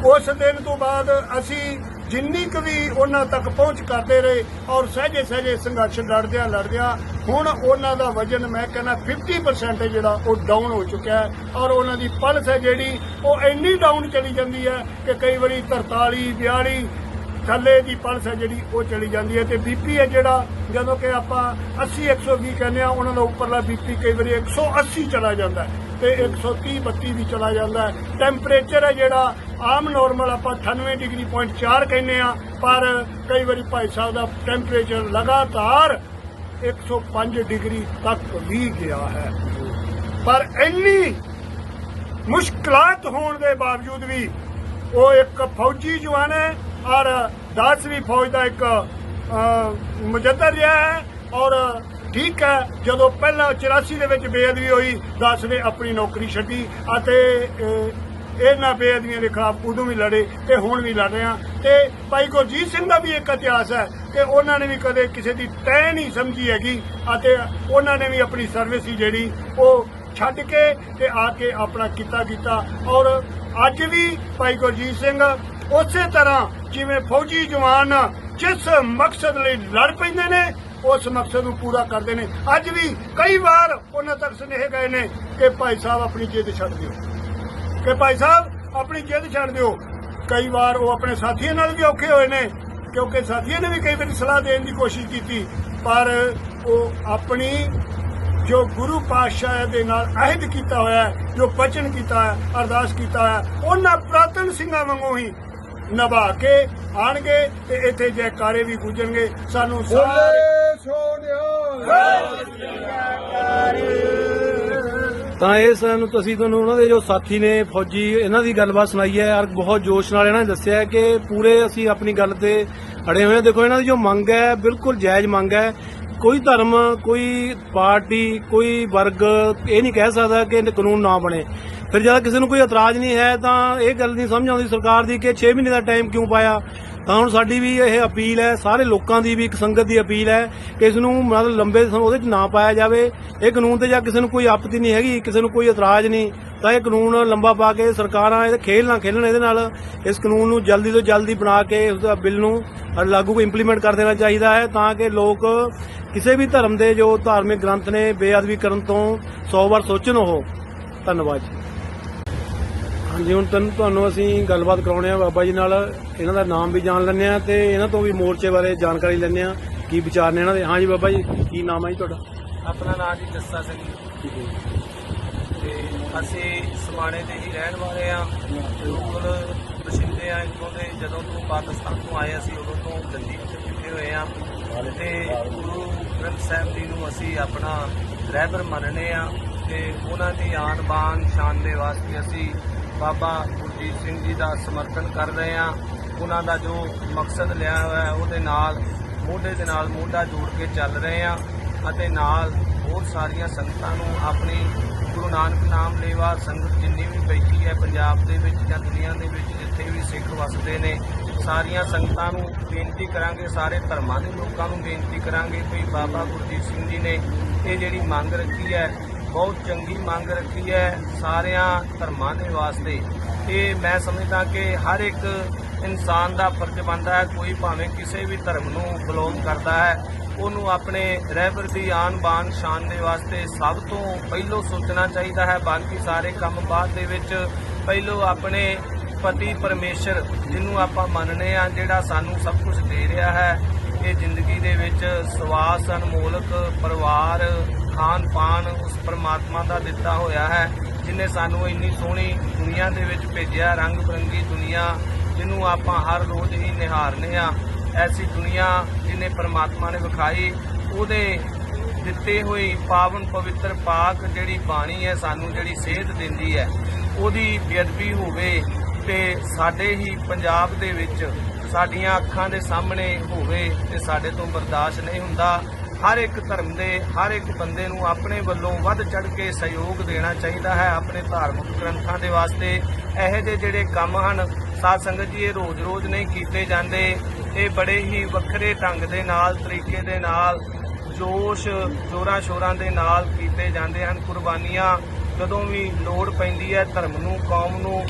ਉਸ ਦਿਨ ਤੋਂ ਬਾਅਦ ਅਸੀਂ ਜਿੰਨੀ ਕੁ ਵੀ ਉਹਨਾਂ ਤੱਕ ਪਹੁੰਚ ਕਰਦੇ ਰਹੇ ਔਰ ਸਹਜੇ ਸਹਜੇ ਸੰਘਰਸ਼ ਲੜਦਿਆਂ ਲੜਦਿਆਂ, ਹੁਣ ਉਹਨਾਂ ਦਾ ਵਜਨ ਮੈਂ ਕਹਿੰਦਾ 50% ਜਿਹੜਾ ਉਹ ਡਾਊਨ ਹੋ ਚੁੱਕਿਆ ਹੈ ਔਰ ਉਹਨਾਂ ਦੀ ਪਲਸ ਹੈ ਜਿਹੜੀ ਉਹ ਇੰਨੀ ਡਾਊਨ ਚਲੀ ਜਾਂਦੀ ਹੈ ਕਿ ਕਈ ਵਾਰੀ 43 42 ਥੱਲੇ ਦੀ ਪਲਸ ਹੈ ਜਿਹੜੀ ਉਹ ਚਲੀ ਜਾਂਦੀ ਹੈ ਤੇ ਬੀਪੀ ਹੈ ਜਿਹੜਾ ਜਦੋਂ ਕਿ ਆਪਾਂ 80 120 ਕਹਿੰਦੇ ਆ ਉਹਨਾਂ ਦਾ ਉੱਪਰਲਾ ਬੀਪੀ ਕਈ ਵਾਰੀ 180 ਚਲਾ ਜਾਂਦਾ ਹੈ ਤੇ 130 32 ਵੀ ਚਲਾ ਜਾਂਦਾ ਟੈਂਪਰੇਚਰ ਹੈ ਜਿਹੜਾ ਆਮ ਨਾਰਮਲ ਆਪਾਂ 98 ਡਿਗਰੀ ਪੁਆਇੰਟ 4 ਕਹਿੰਦੇ ਆ ਪਰ ਕਈ ਵਾਰੀ ਭਾਈ ਸਾਹਿਬ ਦਾ ਟੈਂਪਰੇਚਰ ਲਗਾਤਾਰ 105 ਡਿਗਰੀ ਤੱਕ ਵੀ ਗਿਆ ਹੈ। ਪਰ ਇੰਨੀ ਮੁਸ਼ਕਲਾਤ ਹੋਣ ਦੇ ਬਾਵਜੂਦ ਵੀ ਉਹ ਇੱਕ ਫੌਜੀ ਜਵਾਨ ਹੈ ਔਰ 10ਵੀਂ ਫੌਜ ਦਾ ਇੱਕ ਮੁਜੱਦਰ ਰਿਹਾ ਹੈ ਔਰ ਠੀਕ ਹੈ, ਜਦੋਂ ਪਹਿਲਾਂ 84 ਦੇ ਵਿੱਚ ਬੇਅਦਬੀ ਹੋਈ 10 ਨੇ ਆਪਣੀ ਨੌਕਰੀ ਛੱਡੀ ਅਤੇ ਇਹਨਾਂ ਬੇਅਦਬੀਆਂ ਦੇ ਖਿਲਾਫ ਉਦੋਂ ਵੀ ਲੜੇ ਤੇ ਹੁਣ ਵੀ ਲੜ ਰਹੇ ਆ ਤੇ ਭਾਈ ਗੁਰਜੀਤ ਸਿੰਘ ਦਾ ਵੀ ਇੱਕ ਇਤਿਹਾਸ ਹੈ ਕਿ ਉਹਨਾਂ ਨੇ ਵੀ ਕਦੇ ਕਿਸੇ ਦੀ ਤੈਅ ਨਹੀਂ ਸਮਝੀ ਹੈਗੀ ਅਤੇ ਉਹਨਾਂ ਨੇ ਵੀ ਆਪਣੀ ਸਰਵਿਸ ਹੀ ਜਿਹੜੀ ਉਹ ਛੱਡ ਕੇ ਤੇ ਆ ਕੇ ਆਪਣਾ ਕੀਤਾ ਕੀਤਾ। ਔਰ ਅੱਜ ਵੀ ਭਾਈ ਗੁਰਜੀਤ ਸਿੰਘ ਉਸੇ ਤਰ੍ਹਾਂ ਜਿਵੇਂ ਫੌਜੀ ਜਵਾਨ ਜਿਸ ਮਕਸਦ ਲਈ ਲੜ ਪੈਂਦੇ ਨੇ, ਉਸ ਮਕਸਦ ਨੂੰ ਪੂਰਾ ਕਰਦੇ ਨੇ। ਅੱਜ ਵੀ ਕਈ ਵਾਰ ਉਹਨਾਂ ਤੱਕ ਸੁਨੇਹੇ ਗਏ ਨੇ ਕਿ ਭਾਈ ਸਾਹਿਬ ਆਪਣੀ ਜਿੱਦ ਛੱਡ ਦਿਓ। ਕਿ ਭਾਈ ਸਾਹਿਬ ਆਪਣੀ ਜਿੱਦ ਛੱਡ ਦਿਓ। ਕਈ ਵਾਰ ਉਹ ਆਪਣੇ ਸਾਥੀਆਂ ਨਾਲ ਵੀ ਔਖੇ ਹੋਏ ਨੇ ਕਿਉਂਕਿ ਸਾਥੀਆਂ ਨੇ ਵੀ ਕਈ ਵਾਰੀ ਸਲਾਹ ਦੇਣ ਦੀ ਕੋਸ਼ਿਸ਼ ਕੀਤੀ। ਪਰ ਉਹ ਆਪਣੀ ਜੋ ਗੁਰੂ ਪਾਤਸ਼ਾਹ ਦੇ ਨਾਲ ਅਹਿਦ ਕੀਤਾ ਹੋਇਆ ਜੋ ਬਚਨ ਕੀਤਾ ਹੈ ਅਰਦਾਸ ਕੀਤਾ ਹੈ, ਉਹਨਾਂ ਪ੍ਰਾਤਨ ਸਿੰਘਾਂ ਵਾਂਗੂ ਹੀ ਨਿਭਾ ਕੇ ਆਣਗੇ ਤੇ ਇੱਥੇ ਜੈਕਾਰੇ ਵੀ ਗੂੰਜਣਗੇ ਸਾਨੂੰ ਸਾਰੇ ਤਾਂ ਇਹ ਸਾਨੂੰ ਤੁਸੀਂ ਤੁਹਾਨੂੰ ਉਹਨਾਂ ਦੇ ਜੋ ਸਾਥੀ ਨੇ ਫੌਜੀ, ਇਹਨਾਂ ਦੀ ਗੱਲਬਾਤ ਸੁਣਾਈ ਹੈ। ਔਰ ਬਹੁਤ ਜੋਸ਼ ਨਾਲ ਇਹਨਾਂ ਨੇ ਦੱਸਿਆ ਕਿ ਪੂਰੇ ਅਸੀਂ ਆਪਣੀ ਗੱਲ ਤੇ ਅੜੇ ਹੋਏ ਹਾਂ। ਦੇਖੋ, ਇਹਨਾਂ ਦੀ ਜੋ ਮੰਗ ਹੈ, ਬਿਲਕੁਲ ਜਾਇਜ਼ ਮੰਗ ਹੈ। ਕੋਈ ਧਰਮ, ਕੋਈ ਪਾਰਟੀ, ਕੋਈ ਵਰਗ ਇਹ ਨਹੀਂ ਕਹਿ ਸਕਦਾ ਕਿ ਕਾਨੂੰਨ ਨਾ ਬਣੇ। ਫਿਰ ਜਦ ਕਿਸੇ ਨੂੰ ਕੋਈ ਇਤਰਾਜ਼ ਨਹੀਂ ਹੈ, ਤਾਂ ਇਹ ਗੱਲ ਨਹੀਂ ਸਮਝ ਆਉਂਦੀ ਸਰਕਾਰ ਦੀ ਕਿ 6 ਮਹੀਨੇ ਦਾ ਟਾਈਮ ਕਿਉਂ ਪਾਇਆ? ਤਾਂ ਹੁਣ ਸਾਡੀ ਵੀ ਇਹ ਅਪੀਲ ਹੈ, ਸਾਰੇ ਲੋਕਾਂ ਦੀ ਵੀ ਇੱਕ ਸੰਗਤ ਦੀ ਅਪੀਲ ਹੈ ਕਿ ਇਸ ਨੂੰ ਮਤਲਬ ਲੰਬੇ ਸਮੇਂ ਉਹਦੇ 'ਚ ਨਾ ਪਾਇਆ ਜਾਵੇ। ਇਹ ਕਾਨੂੰਨ ਤੇ ਜਾਂ ਕਿਸੇ ਨੂੰ ਕੋਈ ਆਪਤੀ ਨਹੀਂ ਹੈਗੀ, ਕਿਸੇ ਨੂੰ ਕੋਈ ਇਤਰਾਜ਼ ਨਹੀਂ। ਤਾਂ ਇਹ ਕਾਨੂੰਨ ਲੰਬਾ ਪਾ ਕੇ ਸਰਕਾਰਾਂ ਇਹਦੇ ਖੇਲ ਨਾ ਖੇਲਣ ਇਹਦੇ ਨਾਲ। ਇਸ ਕਾਨੂੰਨ ਨੂੰ ਜਲਦੀ ਤੋਂ ਜਲਦੀ ਬਣਾ ਕੇ ਉਸ ਦਾ ਬਿੱਲ ਨੂੰ ਲਾਗੂ ਇੰਪਲੀਮੈਂਟ ਕਰ ਦੇਣਾ ਚਾਹੀਦਾ ਹੈ ਤਾਂ ਕਿ ਲੋਕ ਕਿਸੇ ਵੀ ਧਰਮ ਦੇ ਜੋ ਧਾਰਮਿਕ ਗ੍ਰੰਥ ਨੇ ਬੇਅਦਬੀ ਕਰਨ ਤੋਂ 100 ਵਾਰ ਸੋਚਣ ਉਹ। ਧੰਨਵਾਦ ਜੀ। ਹਾਂਜੀ ਹੁਣ ਤੈਨੂੰ ਤੁਹਾਨੂੰ ਅਸੀਂ ਗੱਲਬਾਤ ਕਰਾਉਣੇ ਆ ਬਾਬਾ ਜੀ ਨਾਲ। ਇਹਨਾਂ ਦਾ ਨਾਮ ਵੀ ਜਾਣ ਲੈਂਦੇ ਆ ਤੇ ਇਹਨਾਂ ਤੋਂ ਵੀ ਮੋਰਚੇ ਬਾਰੇ ਜਾਣਕਾਰੀ ਲੈਂਦੇ ਆ ਕੀ ਵਿਚਾਰ ਨੇ ਇਹਨਾਂ ਦੇ। ਹਾਂਜੀ ਬਾਬਾ ਜੀ ਕੀ ਨਾਮ ਹੈ ਜੀ ਤੁਹਾਡਾ? ਆਪਣਾ ਨਾਮ ਜੀ ਜੱਸਾ ਸਿੰਘ ਜੀ। ਤੇ ਅਸੀਂ ਸਮਾਣੇ ਦੇ ਹੀ ਰਹਿਣ ਵਾਲੇ ਆ। ਲੋਕਲ ਬਸਿੰਦੇ ਆ ਇੱਥੋਂ ਦੇ ਜਦੋਂ ਤੋਂ ਪਾਕਿਸਤਾਨ ਤੋਂ ਆਏ ਅਸੀਂ ਉਦੋਂ ਤੋਂ ਦਿੱਲੀ ਵਿੱਚ ਬੈਠੇ ਹੋਏ ਆ। ਤੇ ਗੁਰੂ ਗ੍ਰੰਥ ਸਾਹਿਬ ਜੀ ਨੂੰ ਅਸੀਂ ਆਪਣਾ ਰਹਿਬਰ ਮੰਨਨੇ ਆ। ਤੇ ਉਹਨਾਂ ਦੀ ਆਨ ਬਾਨ ਸ਼ਾਨ ਦੇ ਵਾਸਤੇ ਅਸੀਂ ਬਾਬਾ ਗੁਰਜੀਤ ਸਿੰਘ ਜੀ ਦਾ ਸਮਰਥਨ ਕਰ ਰਹੇ ਆ ਉਹਨਾਂ ਦਾ ਜੋ ਮਕਸਦ ਲਿਆ ਹੋਇਆ ਉਹਦੇ ਨਾਲ, ਮੋਢੇ ਦੇ ਨਾਲ ਮੋਢਾ ਜੋੜ ਕੇ ਚੱਲ ਰਹੇ ਆ ਅਤੇ ਨਾਲ ਹੋਰ ਸਾਰੀਆਂ ਸੰਗਤਾਂ ਨੂੰ ਆਪਣੀ ਗੁਰੂ ਨਾਨਕ ਨਾਮ ਲੇਵਾ ਸੰਗਤ ਜਿੰਨੀ ਵੀ ਬੈਠੀ ਹੈ ਪੰਜਾਬ ਦੇ ਵਿੱਚ ਜਾਂ ਦੁਨੀਆ ਦੇ ਵਿੱਚ ਜਿੱਥੇ ਵੀ ਸਿੱਖ ਵਸਦੇ ਨੇ, ਸਾਰੀਆਂ ਸੰਗਤਾਂ ਨੂੰ ਬੇਨਤੀ ਕਰਾਂਗੇ, ਸਾਰੇ ਧਰਮਾਂ ਦੇ ਲੋਕਾਂ ਨੂੰ ਬੇਨਤੀ ਕਰਾਂਗੇ ਕਿ ਬਾਬਾ ਗੁਰਜੀਤ ਸਿੰਘ ਜੀ ਨੇ ਇਹ ਜਿਹੜੀ ਮੰਗ ਰੱਖੀ ਹੈ ਬਹੁਤ ਚੰਗੀ ਮੰਗ ਰੱਖੀ ਹੈ ਸਾਰਿਆਂ ਧਰਮਾਂ ਦੇ ਵਾਸਤੇ। ਇਹ ਮੈਂ ਸਮਝਦਾ ਕਿ ਹਰ ਇੱਕ ਇਨਸਾਨ ਦਾ ਫਰਜ਼ ਬਣਦਾ ਹੈ, ਕੋਈ ਭਾਵੇਂ ਕਿਸੇ ਵੀ ਧਰਮ ਨੂੰ ਬਿਲੋਂਗ ਕਰਦਾ ਹੈ, ਉਹਨੂੰ ਆਪਣੇ ਰਹਿਬਰ ਦੀ ਆਨ ਬਾਨ ਸ਼ਾਨ ਦੇ ਵਾਸਤੇ ਸਭ ਤੋਂ ਪਹਿਲੋਂ ਸੋਚਣਾ ਚਾਹੀਦਾ ਹੈ। ਬਾਕੀ ਸਾਰੇ ਕੰਮ ਬਾਅਦ ਦੇ ਵਿੱਚ ਪਹਿਲੋਂ ਆਪਣੇ ਪਤੀ ਪਰਮੇਸ਼ਰ, ਜਿਹਨੂੰ ਆਪਾਂ ਮੰਨਨੇ ਆ ਜਿਹੜਾ ਸਾਨੂੰ ਸਭ ਕੁਝ ਦੇ ਰਿਹਾ ਹੈ। ਇਹ ਜ਼ਿੰਦਗੀ ਦੇ ਵਿੱਚ ਸਵਾਸ ਅਨਮੋਲਕ ਪਰਿਵਾਰ ਖਾਨ ਪਾਨ ਉਸ ਪਰਮਾਤਮਾ ਦਾ ਦਿੱਤਾ ਹੋਇਆ ਹੈ, ਜਿਨੇ ਸਾਨੂੰ ਇੰਨੀ ਸੋਹਣੀ ਦੁਨੀਆ ਦੇ ਵਿੱਚ ਭੇਜਿਆ ਰੰਗ ਬਰੰਗੀ ਦੁਨੀਆ, ਜਿਹਨੂੰ ਆਪਾਂ ਹਰ ਰੋਜ਼ ਹੀ ਨਿਹਾਰਨੇ ਆ। ਐਸੀ ਦੁਨੀਆ ਜਿਹਨੇ ਪਰਮਾਤਮਾ ਨੇ ਵਿਖਾਈ, ਉਹਦੇ ਦਿੱਤੇ ਹੋਈ ਪਾਵਨ ਪਵਿੱਤਰ ਪਾਕ ਜਿਹੜੀ ਬਾਣੀ ਹੈ, ਸਾਨੂੰ ਜਿਹੜੀ ਸੇਧ ਦਿੰਦੀ ਹੈ, ਉਹਦੀ ਬੇਅਦਬੀ ਹੋਵੇ ਤੇ ਸਾਡੇ ਹੀ ਪੰਜਾਬ ਦੇ ਵਿੱਚ ਸਾਡੀਆਂ ਅੱਖਾਂ ਦੇ ਸਾਹਮਣੇ ਹੋਵੇ ਤੇ ਸਾਡੇ ਤੋਂ ਬਰਦਾਸ਼ਤ ਨਹੀਂ ਹੁੰਦਾ। ਹਰ ਇੱਕ ਧਰਮ ਦੇ, ਹਰ ਇੱਕ ਬੰਦੇ ਨੂੰ ਆਪਣੇ ਵੱਲੋਂ ਵੱਧ ਚੜ ਕੇ ਸਹਿਯੋਗ ਦੇਣਾ ਚਾਹੀਦਾ ਹੈ ਆਪਣੇ ਧਾਰਮਿਕ ਗ੍ਰੰਥਾਂ ਦੇ ਵਾਸਤੇ। ਇਹੋ ਜਿਹੇ ਜਿਹੜੇ ਕੰਮ ਹਨ, ਸਾਧ ਸੰਗਤ ਜੀ, ਇਹ ਰੋਜ਼-ਰੋਜ਼ ਨਹੀਂ ਕੀਤੇ ਜਾਂਦੇ। ਇਹ ਬੜੇ ਹੀ ਵੱਖਰੇ ਢੰਗ ਦੇ ਨਾਲ, ਤਰੀਕੇ ਦੇ ਨਾਲ, ਜੋਸ਼ ਜੋਰਾਂ ਸ਼ੋਰਾਂ ਦੇ ਨਾਲ ਕੀਤੇ ਜਾਂਦੇ ਹਨ ਕੁਰਬਾਨੀਆਂ। ਜਦੋਂ ਵੀ ਲੋੜ ਪੈਂਦੀ ਹੈ ਧਰਮ ਨੂੰ, ਕੌਮ ਨੂੰ,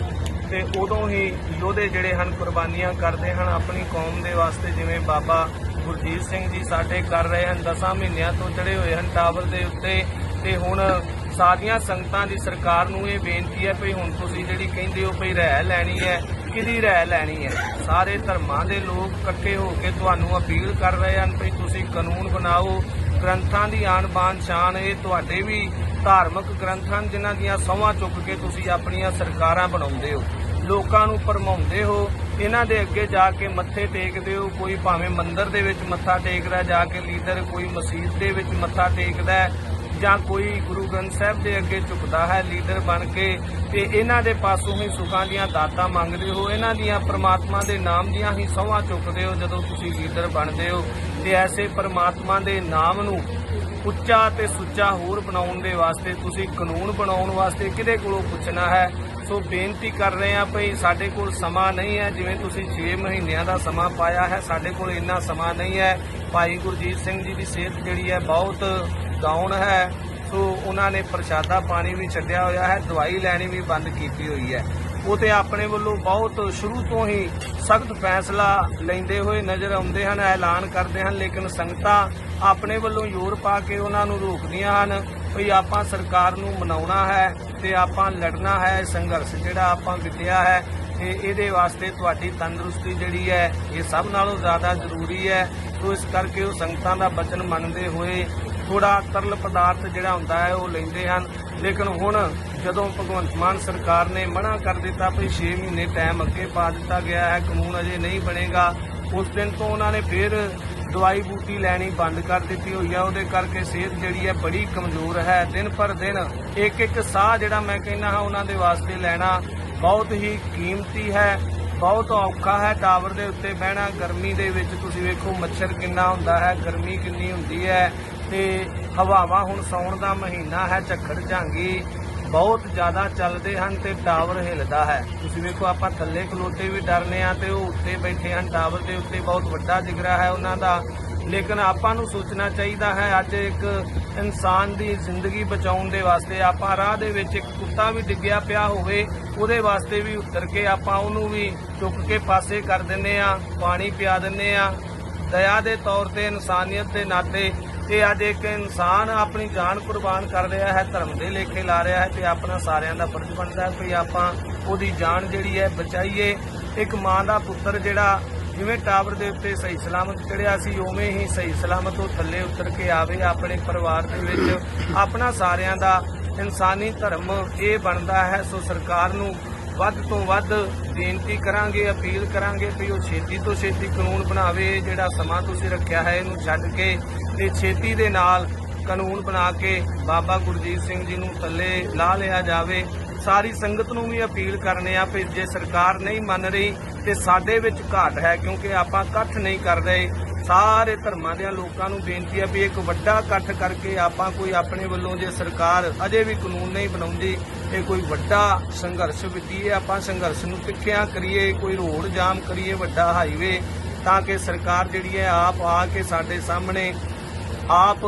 ਤੇ ਉਦੋਂ ਹੀ ਯੋਧੇ ਜਿਹੜੇ ਹਨ ਕੁਰਬਾਨੀਆਂ ਕਰਦੇ ਹਨ ਆਪਣੀ ਕੌਮ ਦੇ ਵਾਸਤੇ, ਜਿਵੇਂ ਬਾਬਾ ਗੁਰਜੀਤ ਸਿੰਘ ਜੀ ਸਾਡੇ ਕਰ ਰਹੇ ਹਨ, ਦਸਾਂ ਮਹੀਨਿਆਂ ਤੋਂ ਚੜੇ ਹੋਏ ਹਨ ਟਾਵਰ ਦੇ ਉੱਤੇ ਤੇ ਹੁਣ ਸਾਰੀਆਂ ਸੰਗਤਾਂ ਦੀ ਸਰਕਾਰ ਨੂੰ ਇਹ ਬੇਨਤੀ ਹੈ ਭਈ ਹੁਣ ਤੁਸੀਂ ਜਿਹੜੀ ਕਹਿੰਦੇ ਹੋ ਭਈ ਰਹਿ ਲੈਣੀ ਹੈ, ਕਿਹਦੀ ਰਹਿ ਲੈਣੀ ਹੈ? ਸਾਰੇ ਧਰਮਾਂ ਦੇ ਲੋਕ ਇਕੱਠੇ ਹੋ ਕੇ ਤੁਹਾਨੂੰ ਅਪੀਲ ਕਰ ਰਹੇ ਹਨ ਭਈ ਤੁਸੀਂ ਕਾਨੂੰਨ ਬਣਾਓ, ਗ੍ਰੰਥਾਂ ਦੀ ਆਣ ਬਾਣ ਸ਼ਾਨ ਇਹ ਤੁਹਾਡੇ ਵੀ ਧਾਰਮਿਕ ਗ੍ਰੰਥ ਹਨ ਜਿਨ੍ਹਾਂ ਦੀਆਂ ਸਹੁੰ ਚੁੱਕ ਕੇ ਤੁਸੀਂ ਆਪਣੀਆਂ ਸਰਕਾਰਾਂ ਬਣਾਉਂਦੇ ਹੋ। ਲੋਕਾਂ ਨੂੰ ਭਰਮਾਉਂਦੇ ਹੋ ਇਹਨਾਂ ਦੇ ਅੱਗੇ ਜਾ ਕੇ ਮੱਥੇ ਟੇਕਦੇ ਹੋ, ਕੋਈ ਭਾਵੇਂ ਮੰਦਿਰ ਦੇ ਵਿੱਚ ਮੱਥਾ ਟੇਕਦਾ, ਜਾ ਕੇ ਲੀਡਰ ਕੋਈ ਮਸਜਿਦ ਦੇ ਵਿੱਚ ਮੱਥਾ ਟੇਕਦਾ ਜਾਂ ਕੋਈ ਗੁਰੂ ਗ੍ਰੰਥ ਸਾਹਿਬ ਦੇ ਅੱਗੇ ਝੁਕਦਾ ਹੈ ਲੀਡਰ ਬਣ ਕੇ, ਤੇ ਇਹਨਾਂ ਦੇ ਪਾਸੋਂ ਹੀ ਸੁਖਾਂ ਦੀਆਂ ਦਾਤਾਂ ਮੰਗਦੇ ਹੋ, ਇਹਨਾਂ ਦੀਆਂ ਪ੍ਰਮਾਤਮਾ ਦੇ ਨਾਮ ਦੀਆਂ ਹੀ ਸਹੁੰ ਚੁੱਕਦੇ ਹੋ, ਜਦੋਂ ਤੁਸੀਂ ਲੀਡਰ ਬਣਦੇ ਹੋ, ਤੇ ਐਸੇ ਪ੍ਰਮਾਤਮਾ ਦੇ ਨਾਮ ਨੂੰ ਉੱਚਾ ਤੇ ਸੁੱਚਾ ਹੋਰ ਬਣਾਉਣ ਦੇ ਵਾਸਤੇ, ਤੁਸੀਂ ਕਾਨੂੰਨ ਬਣਾਉਣ ਵਾਸਤੇ ਕਿਹਦੇ ਕੋਲੋਂ ਪੁੱਛਣਾ ਹੈ? ਸੋ ਬੇਨਤੀ ਕਰ ਰਹੇ ਆ ਭਈ ਸਾਡੇ ਕੋਲ ਸਮਾਂ ਨਹੀਂ ਹੈ, ਜਿਵੇਂ ਤੁਸੀਂ 6 ਮਹੀਨਿਆਂ ਦਾ ਸਮਾਂ ਪਾਇਆ ਹੈ, ਸਾਡੇ ਕੋਲ ਇੰਨਾ ਸਮਾਂ ਨਹੀਂ ਹੈ। ਭਾਈ ਗੁਰਜੀਤ ਸਿੰਘ ਜੀ ਦੀ ਸਿਹਤ ਜਿਹੜੀ ਹੈ ਬਹੁਤ ਡਾਊਨ ਹੈ। ਸੋ ਉਹਨਾਂ ਨੇ ਪ੍ਰਸ਼ਾਦਾ ਪਾਣੀ ਵੀ ਛੱਡਿਆ ਹੋਇਆ ਹੈ, ਦਵਾਈ ਲੈਣੀ ਵੀ ਬੰਦ ਕੀਤੀ ਹੋਈ ਹੈ। ਉਹ ਤੇ ਆਪਣੇ ਵੱਲੋਂ ਬਹੁਤ ਸ਼ੁਰੂ ਤੋਂ ਹੀ ਸਖਤ ਫੈਸਲਾ ਲੈਂਦੇ ਹੋਏ ਨਜ਼ਰ ਆਉਂਦੇ ਹਨ, ਐਲਾਨ ਕਰਦੇ ਹਨ, ਲੇਕਿਨ ਸੰਗਤਾਂ ਆਪਣੇ ਵੱਲੋਂ ਜ਼ੋਰ ਪਾ ਕੇ ਉਹਨਾਂ ਨੂੰ ਰੋਕਦੀਆਂ ਹਨ ਵੀ ਆਪਾਂ ਸਰਕਾਰ ਨੂੰ ਮਨਾਉਣਾ ਹੈ। ਤੇ ਆਪਾਂ ਲੜਨਾ ਹੈ, ਸੰਘਰਸ਼ ਜਿਹੜਾ ਆਪਾਂ ਵਿਦਿਆ ਹੈ, ਤੇ ਇਹਦੇ ਵਾਸਤੇ ਤੁਹਾਡੀ ਤੰਦਰੁਸਤੀ ਜਿਹੜੀ ਹੈ, ਇਹ ਸਭ ਨਾਲੋਂ ਜ਼ਿਆਦਾ ਜ਼ਰੂਰੀ ਹੈ। ਸੋ ਇਸ ਕਰਕੇ ਉਹ ਸੰਗਤਾਂ ਦਾ ਬਚਨ ਮੰਨਦੇ ਹੋਏ ਥੋੜਾ ਤਰਲ ਪਦਾਰਥ ਜਿਹੜਾ ਹੁੰਦਾ ਹੈ, ਉਹ ਲੈਂਦੇ ਹਨ। ਲੇਕਿਨ ਹੁਣ ਜਦੋਂ ਭਗਵੰਤ ਮਾਨ ਸਰਕਾਰ ਨੇ ਮਨਾ ਕਰ ਦਿੱਤਾ ਵੀ 6 ਮਹੀਨੇ ਟਾਈਮ ਅੱਗੇ ਪਾ ਦਿੱਤਾ ਗਿਆ ਹੈ, ਕਾਨੂੰਨ ਅਜੇ ਨਹੀਂ ਬਣੇਗਾ, ਉਸ ਦਿਨ ਤੋਂ ਉਹਨਾਂ ਨੇ ਫਿਰ ਦਵਾਈ ਬੂਟੀ ਲੈਣੀ ਬੰਦ ਕਰ ਦਿੱਤੀ ਹੋਈ ਆ। ਉਹਦੇ ਕਰਕੇ ਸਿਹਤ ਜਿਹੜੀ ਹੈ ਬੜੀ ਕਮਜ਼ੋਰ ਹੈ। ਦਿਨ ਪਰ ਦਿਨ ਇੱਕ ਇੱਕ ਸਾਹ ਜਿਹੜਾ ਮੈਂ ਕਹਿੰਦਾ ਹਾਂ, ਉਹਨਾਂ ਦੇ ਵਾਸਤੇ ਲੈਣਾ ਬਹੁਤ ਹੀ ਕੀਮਤੀ ਹੈ। ਬਹੁਤ ਔਖਾ ਹੈ ਟਾਵਰ ਦੇ ਉੱਤੇ ਬਹਿਣਾ। ਗਰਮੀ ਦੇ ਵਿੱਚ ਤੁਸੀਂ ਵੇਖੋ ਮੱਛਰ ਕਿੰਨਾ ਹੁੰਦਾ ਹੈ। ਗਰਮੀ ਕਿੰਨੀ ਹੁੰਦੀ ਹੈ ਤੇ ਹਵਾਵਾਂ ਹੁਣ ਸੌਣ ਦਾ ਮਹੀਨਾ ਹੈ, ਝੱਖੜ ਝਾਂਗੀ। ਬਹੁਤ ਜ਼ਿਆਦਾ ਚੱਲਦੇ ਹਨ ਤੇ ਟਾਵਰ ਹਿੱਲਦਾ ਹੈ। ਤੁਸੀਂ ਵੇਖੋ, ਆਪਾਂ ਥੱਲੇ ਖਲੋਤੇ ਵੀ ਡਰਨੇ ਆ ਤੇ ਉਹ ਉੱਤੇ ਬੈਠੇ ਹਨ। ਟਾਵਰ ਦੇ ਉੱਤੇ ਬਹੁਤ ਵੱਡਾ ਜਿਗਰਾ ਹੈ ਉਹਨਾਂ ਦਾ। ਲੇਕਿਨ ਆਪਾਂ ਨੂੰ ਸੋਚਣਾ ਚਾਹੀਦਾ ਹੈ, ਅੱਜ ਇੱਕ ਇਨਸਾਨ ਦੀ ਜ਼ਿੰਦਗੀ ਬਚਾਉਣ ਦੇ ਵਾਸਤੇ, ਆਪਾਂ ਰਾਹ ਦੇ ਵਿੱਚ ਇੱਕ ਕੁੱਤਾ ਵੀ ਡਿੱਗਿਆ ਪਿਆ ਹੋਵੇ, ਉਹਦੇ ਵਾਸਤੇ ਵੀ ਉਤਰ ਕੇ ਆਪਾਂ ਉਹਨੂੰ ਵੀ ਚੁੱਕ ਕੇ ਪਾਸੇ ਕਰ ਦਿੰਨੇ ਆ ਪਾਣੀ ਪਿਆ ਦਿੰਨੇ ਆ ਦਇਆ ਦੇ ਤੌਰ ਤੇ, ਇਨਸਾਨੀਅਤ ਦੇ ਨਾਤੇ ਇਹ ਅੱਜ ਇੱਕ ਇਨਸਾਨ ਆਪਣੀ ਜਾਨ ਕੁਰਬਾਨ ਕਰ ਰਿਹਾ ਹੈ, ਧਰਮ ਦੇ ਲੇਖੇ ਲਾ ਰਿਹਾ ਹੈ ਤੇ ਆਪਣਾ ਸਾਰਿਆਂ ਦਾ ਫਰਜ਼ ਬਣਦਾ ਹੈ ਕਿ ਆਪਾਂ ਉਹਦੀ ਜਾਨ ਜਿਹੜੀ ਹੈ ਬਚਾਈਏ। ਇੱਕ ਮਾਂ ਦਾ ਪੁੱਤਰ ਜਿਹੜਾ ਜਿਵੇਂ ਟਾਵਰ ਦੇ ਉੱਤੇ ਸਹੀ ਸਲਾਮਤ ਚੜਿਆ ਸੀ, ਉਵੇਂ ਹੀ ਸਹੀ ਸਲਾਮਤ ਉਹ ਥੱਲੇ ਉਤਰ ਕੇ ਆਵੇ, ਆਪਣੇ ਪਰਿਵਾਰ ਦੇ ਵਿੱਚ ਆਪਣਾ ਸਾਰਿਆਂ ਦਾ ਇਨਸਾਨੀ ਧਰਮ ਇਹ ਬਣਦਾ ਹੈ। ਸੋ ਸਰਕਾਰ ਨੂੰ ਵੱਧ ਤੋਂ ਵੱਧ ਬੇਨਤੀ ਕਰਾਂਗੇ, ਅਪੀਲ ਕਰਾਂਗੇ ਵੀ ਉਹ ਛੇਤੀ ਤੋਂ ਛੇਤੀ ਕਾਨੂੰਨ ਬਣਾਵੇ, ਜਿਹੜਾ ਸਮਾਂ ਤੁਸੀਂ ਰੱਖਿਆ ਹੈ ਇਹਨੂੰ ਛੱਡ ਕੇ ਤੇ ਛੇਤੀ ਦੇ ਨਾਲ ਕਾਨੂੰਨ ਬਣਾ ਕੇ ਬਾਬਾ ਗੁਰਜੀਤ ਸਿੰਘ ਜੀ ਨੂੰ ਥੱਲੇ ਲਾ ਲਿਆ ਜਾਵੇ। ਸਾਰੀ ਸੰਗਤ ਨੂੰ ਵੀ ਅਪੀਲ ਕਰਨੇ ਆ ਵੀ ਜੇ ਸਰਕਾਰ ਨਹੀਂ ਮੰਨ ਰਹੀ ਤੇ ਸਾਡੇ ਵਿੱਚ ਘਾਟ ਹੈ ਕਿਉਂਕਿ ਆਪਾਂ ਇਕੱਠ ਨਹੀਂ ਕਰ ਰਹੇ। ਸਾਰੇ ਧਰਮਾਂ ਦੇ ਲੋਕਾਂ ਨੂੰ ਬੇਨਤੀ ਹੈ ਵੀ ਇੱਕ ਵੱਡਾ ਇਕੱਠ ਕਰਕੇ ਆਪਾਂ ਕੋਈ ਆਪਣੇ ਵੱਲੋਂ ਜੇ ਸਰਕਾਰ ਅਜੇ ਵੀ ਕਾਨੂੰਨ ਨਹੀਂ ਬਣਾਉਂਦੀ ਇਹ ਕੋਈ ਵੱਡਾ ਸੰਘਰਸ਼ ਵਿੱਢੀਏ ਆਪਾਂ ਸੰਘਰਸ਼ ਨੂੰ ਤਿੱਖਿਆਂ ਕਰੀਏ, ਕੋਈ ਰੋਡ ਜਾਮ ਕਰੀਏ ਵੱਡਾ ਹਾਈਵੇ ਤਾਂ ਕਿ ਸਰਕਾਰ ਜਿਹੜੀ ਹੈ ਆਪ ਆ ਕੇ ਸਾਡੇ ਸਾਹਮਣੇ ਆਪ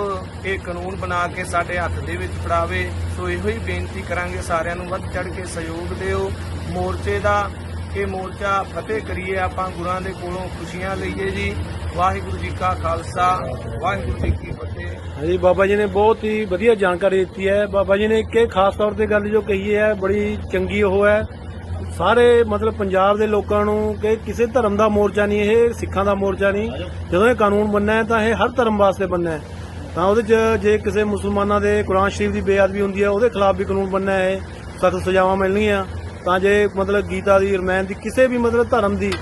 ਇਹ ਕਾਨੂੰਨ ਬਣਾ ਕੇ ਸਾਡੇ ਹੱਥ ਦੇ ਵਿੱਚ ਫੜਾਵੇ। ਸੋ ਇਹੋ ਹੀ ਬੇਨਤੀ ਕਰਾਂਗੇ ਸਾਰਿਆਂ ਨੂੰ, ਵੱਧ ਚੜ ਕੇ ਸਹਿਯੋਗ ਦਿਓ। ਮੋਰਚੇ ਦਾ ਇਹ ਮੋਰਚਾ ਫਤਿਹ ਕਰੀਏ ਆਪਾਂ ਗੁਰਾਂ ਦੇ ਕੋਲੋਂ, ਖੁਸ਼ੀਆਂ ਲਈਏ ਜੀ। ਵਾਹਿਗੁਰੂ ਜੀ ਕਾ ਖਾਲਸਾ, ਵਾਹਿਗੁਰੂ ਜੀ ਕੀ ਫਤਿਹ। ਹਾਂਜੀ, ਬਾਬਾ ਜੀ ਨੇ ਬਹੁਤ ਹੀ ਵਧੀਆ ਜਾਣਕਾਰੀ ਦਿੱਤੀ ਹੈ। ਬਾਬਾ ਜੀ ਨੇ ਇੱਕ ਇਹ ਖਾਸ ਤੌਰ ਤੇ ਗੱਲ ਜੋ ਕਹੀ ਹੈ, ਬੜੀ ਚੰਗੀ ਉਹ ਹੈ। ਸਾਰੇ ਮਤਲਬ ਪੰਜਾਬ ਦੇ ਲੋਕਾਂ ਨੂੰ ਕਿ ਕਿਸੇ ਧਰਮ ਦਾ ਮੋਰਚਾ ਨਹੀਂ, ਇਹ ਸਿੱਖਾਂ ਦਾ ਮੋਰਚਾ ਨਹੀਂ। ਜਦੋਂ ਇਹ ਕਾਨੂੰਨ ਬਣਨਾ ਹੈ ਤਾਂ ਇਹ ਹਰ ਧਰਮ ਵਾਸਤੇ ਬਣਨਾ ਹੈ। ਤਾਂ ਉਹਦੇ 'ਚ ਜੇ ਕਿਸੇ ਮੁਸਲਮਾਨਾਂ ਦੇ ਕੁਰਾਨ ਸ਼ਰੀਫ ਦੀ ਬੇਅਦਬੀ ਹੁੰਦੀ ਹੈ, ਉਹਦੇ ਖਿਲਾਫ ਵੀ ਕਾਨੂੰਨ ਬਣਨਾ ਹੈ। ਸਖਤ ਸਜ਼ਾਵਾਂ ਮਿਲਣਗੀਆਂ। ਤਾਂ ਜੇ ਮਤਲਬ ਗੀਤਾ ਦੀ, ਰਮਾਇਣ ਦੀ, ਕਿਸੇ ਵੀ ਮਤਲਬ ਧਰਮ ਦੀ,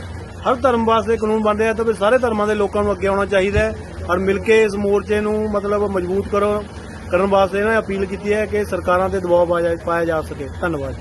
ਹਰ ਧਰਮ ਵਾਸਤੇ ਕਾਨੂੰਨ ਬਣਦੇ ਆ ਤਾਂ ਫਿਰ ਸਾਰੇ ਧਰਮਾਂ ਦੇ ਲੋਕਾਂ ਨੂੰ ਅੱਗੇ ਆਉਣਾ ਚਾਹੀਦਾ ਹੈ ਔਰ ਮਿਲ ਕੇ ਇਸ ਮੋਰਚੇ ਨੂੰ ਮਤਲਬ ਮਜ਼ਬੂਤ ਕਰੋ, ਕਰਨ ਵਾਸਤੇ ਇਹਨਾਂ ਨੇ ਅਪੀਲ ਕੀਤੀ ਹੈ ਕਿ ਸਰਕਾਰਾਂ ਤੇ ਦਬਾਅ ਪਾਇਆ ਜਾ- ਪਾਇਆ ਜਾ ਸਕੇ। ਧੰਨਵਾਦ।